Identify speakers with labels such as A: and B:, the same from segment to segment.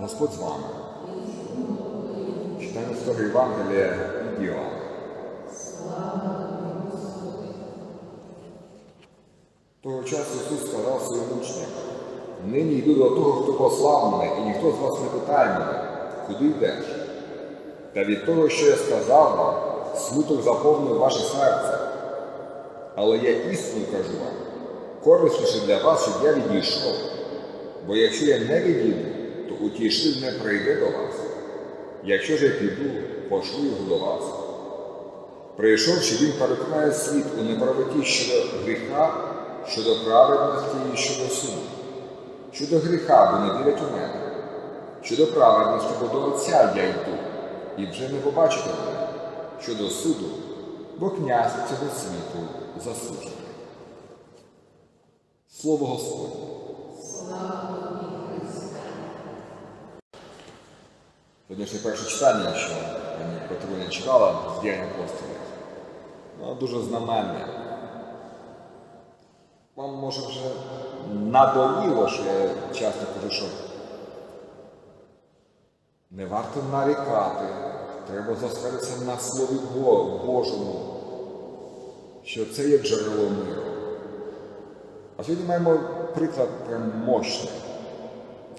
A: Господь з вами. Читаємо історію Євангелія від Іоанна. Того часу Ісус сказав своїм учням, нині йду до того, хто послав мене, і ніхто з вас не питає мене, куди йдеш? Та від того, що я сказав вам, смуток заповнив ваше серце. Але я істину кажу вам, корисніше для вас, щоб я відійшов. Бо якщо я не відійду, то утішитель не прийде до вас. Якщо ж я піду, пошлю його до вас. Прийшовши, він переконає світ у неправоті щодо гріха, щодо праведності і щодо суду. Щодо гріха, бо не вірять у мене. Щодо праведності, бо до Отця я йду, і вже не побачите мене. Щодо суду, бо князь цього світу засуджений. Слово Господнє. Сьогоднішнє перше читання, що пані Петруня читала з діянь апостолів, воно дуже знаменне. Вам може вже надоїло, що я часто кажу, що не варто нарікати, треба зосередитися на Слові Божому, що це є джерело миру. А сьогодні маємо приклад прям мощний.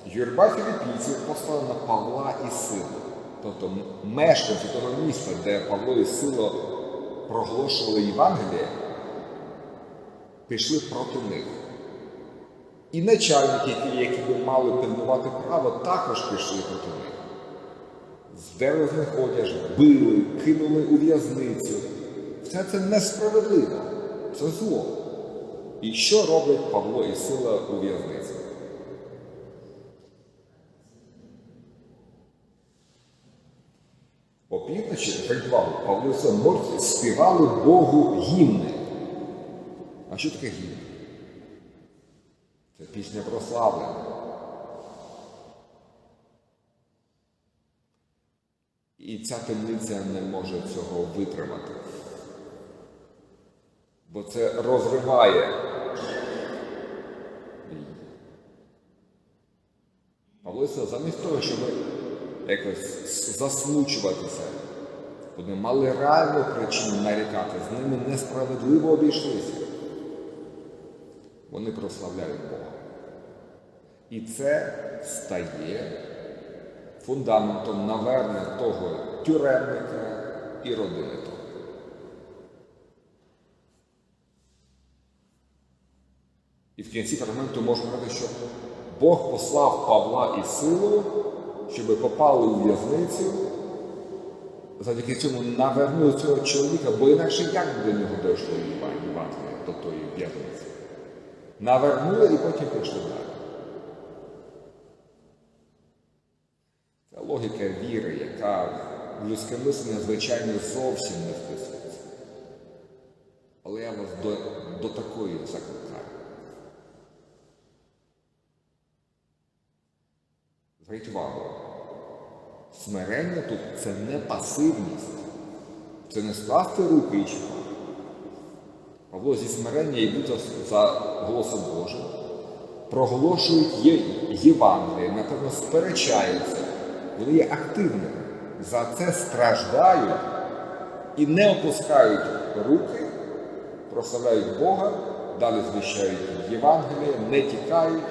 A: Юрба філіппійців послала на Павла і Силу, тобто мешканці того міста, де Павло і Сила проголошували Євангеліє, пішли проти них. І начальники, які би мали пильнувати право, також пішли проти них. Здерли з них одяж, били, кинули у в'язницю. Все це несправедливо, це зло. І що роблять Павло і Сила у в'язниці? Опівночі, зверніть увагу, Павло і морці співали Богу гімни. А що таке гімн? Це пісня прославлення. І ця темниця не може цього витримати. Бо це розриває. Павло замість того, щоб якось засмучуватися, вони мали реальну причину нарікати, з ними несправедливо обійшлися. Вони прославляють Бога. І це стає фундаментом навернення того тюремника і родини того. І в кінці фрагменту можна сказати, що Бог послав Павла і силу, щоб попали у в'язницю, завдяки цьому навернули цього чоловіка, бо інакше як до нього дійшло Євангелія, до тої в'язниці. Навернули і потім пішли далі. Це логіка віри, яка в людське мислення, звичайно, зовсім не вписується. Але я вас до, до такої закликаю. Увагу. Смирення тут це не пасивність, це не скласти руки і чекати. Павло зі смирення йдуть за, голосом Божим, проголошують Євангеліє, напевно, сперечаються, вони є активними. За це страждають і не опускають руки, прославляють Бога, далі звіщають Євангеліє, не тікають,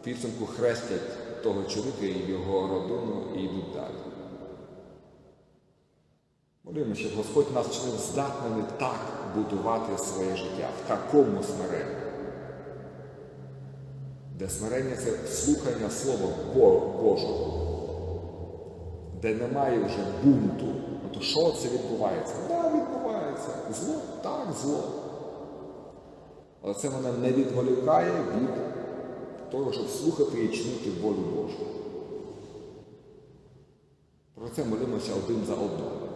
A: в підсумку хрестять того чоловіка і його родину і йдуть далі. Молимо, щоб Господь нас вчинив здатними так будувати своє життя, в такому смиренні. Де смирення це слухання Слова Божого, де немає вже бунту. Ну, то що це відбувається? Так, відбувається. Зло, так, зло. Але це мене не відволікає від того, щоб слухати і чинити волю Божу. Про це молимося один за одного.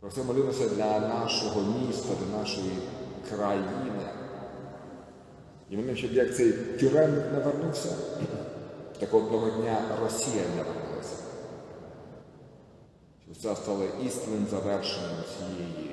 A: Про це молимося для нашого міста, для нашої країни. І молимо, щоб як цей тюремник не вернувся, так одного дня Росія не вернулася. Щоб це стало істинним завершенням цієї